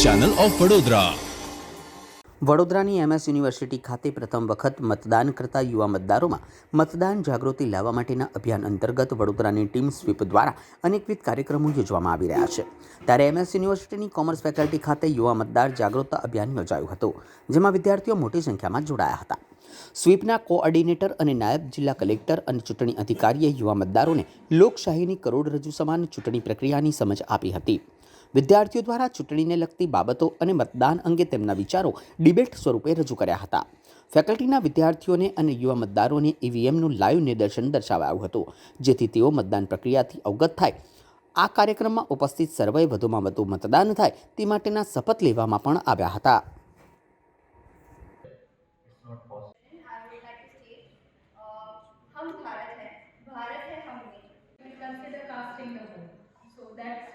Channel of Vadodara વડોદરાની MS university ખાતે પ્રથમ વખત મતદાન કરતા યુવા મતદારોમાં મતદાન જાગૃતિ લાવવા માટેના અભિયાન અંતર્ગત વડોદરાની ટીમ સ્વીપ દ્વારા અનેકવિધ કાર્યક્રમો યોજવામાં આવી રહ્યા છે. ત્યારે એમએસ યુનિવર્સિટીની કોમર્સ ફેકલ્ટી ખાતે યુવા મતદાર જાગૃતતા અભિયાન યોજાયું હતું, જેમાં વિદ્યાર્થીઓ મોટી સંખ્યામાં જોડાયા હતા. સ્વીપના કોઓર્ડિનેટર અને નાયબ જિલ્લા કલેક્ટર અને ચૂંટણી અધિકારીએ યુવા મતદારોને લોકશાહીની કરોડરજ્જુ સમાન ચૂંટણી પ્રક્રિયાની સમજ આપી હતી. વિદ્યાર્થીઓ દ્વારા ચૂંટણીને લગતી બાબતો અને મતદાન અંગે તેમના વિચારો ડિબેટ સ્વરૂપે રજૂ કર્યા હતા. ફેકલ્ટીના વિદ્યાર્થીઓને અને યુવા મતદારોને ઈવીએમનું લાઈવ નિદર્શન દર્શાવાયું હતું, જેથી તેઓ મતદાન પ્રક્રિયાથી અવગત થાય. આ કાર્યક્રમમાં ઉપસ્થિત સર્વે વધુમાં વધુ મતદાન થાય તે માટેના શપથ લેવામાં પણ આવ્યા હતા.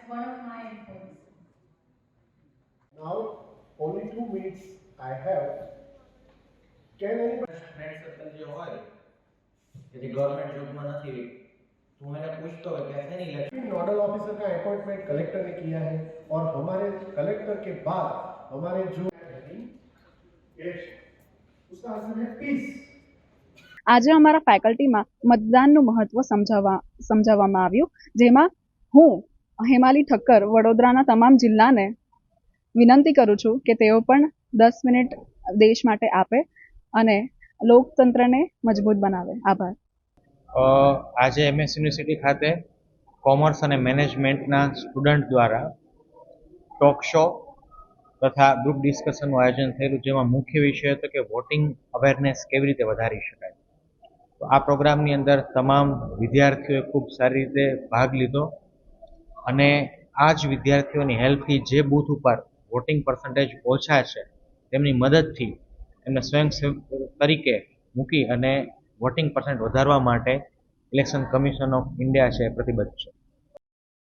I only two minutes I have. Can anybody? Friend circle જે હોય કે જે ગવર્મેન્ટ જોબમાં નથી તું એને પૂછતો હોય કે શેની ઇલેક્શન नोडल ऑफिसर का अपॉइंटमेंट कलेक्टर ने किया है और हमारे कलेक्टर के बाद हमारे जो यस उसका आंसर है पीस આજે અમારા ફેકલ્ટીમાં મતદાનનું મહત્વ સમજાવવા સમજાવવામાં આવ્યું જેમાં હું હેમાલી ઠક્કર વડોદરાના તમામ જિલ્લાને વિનંતી કરું છું કે તેઓ પણ દસ મિનિટ દેશ માટે આપે અને લોકતંત્રને મજબૂત બનાવે. આભાર. આજે એમએસ યુનિવર્સિટી ખાતે કોમર્સ અને મેનેજમેન્ટના સ્ટુડન્ટ દ્વારા ટોક શો તથા ગ્રુપ ડિસ્કશનનું આયોજન થયેલું, જેમાં મુખ્ય વિષય હતો કે વોટિંગ અવેરનેસ કેવી રીતે વધારી શકાય. તો આ પ્રોગ્રામની અંદર તમામ વિદ્યાર્થીઓએ ખૂબ સારી રીતે ભાગ લીધો અને આ જ વિદ્યાર્થીઓની હેલ્પથી જે બૂથ ઉપર વોટિંગ પર્સન્ટેજ ઓછા છે, તેમની મદદથી એમને સ્વયંસેવક તરીકે મૂકી અને વોટિંગ પર્સન્ટ વધારવા માટે ઇલેક્શન કમિશન ઓફ ઇન્ડિયા છે પ્રતિબદ્ધ છે.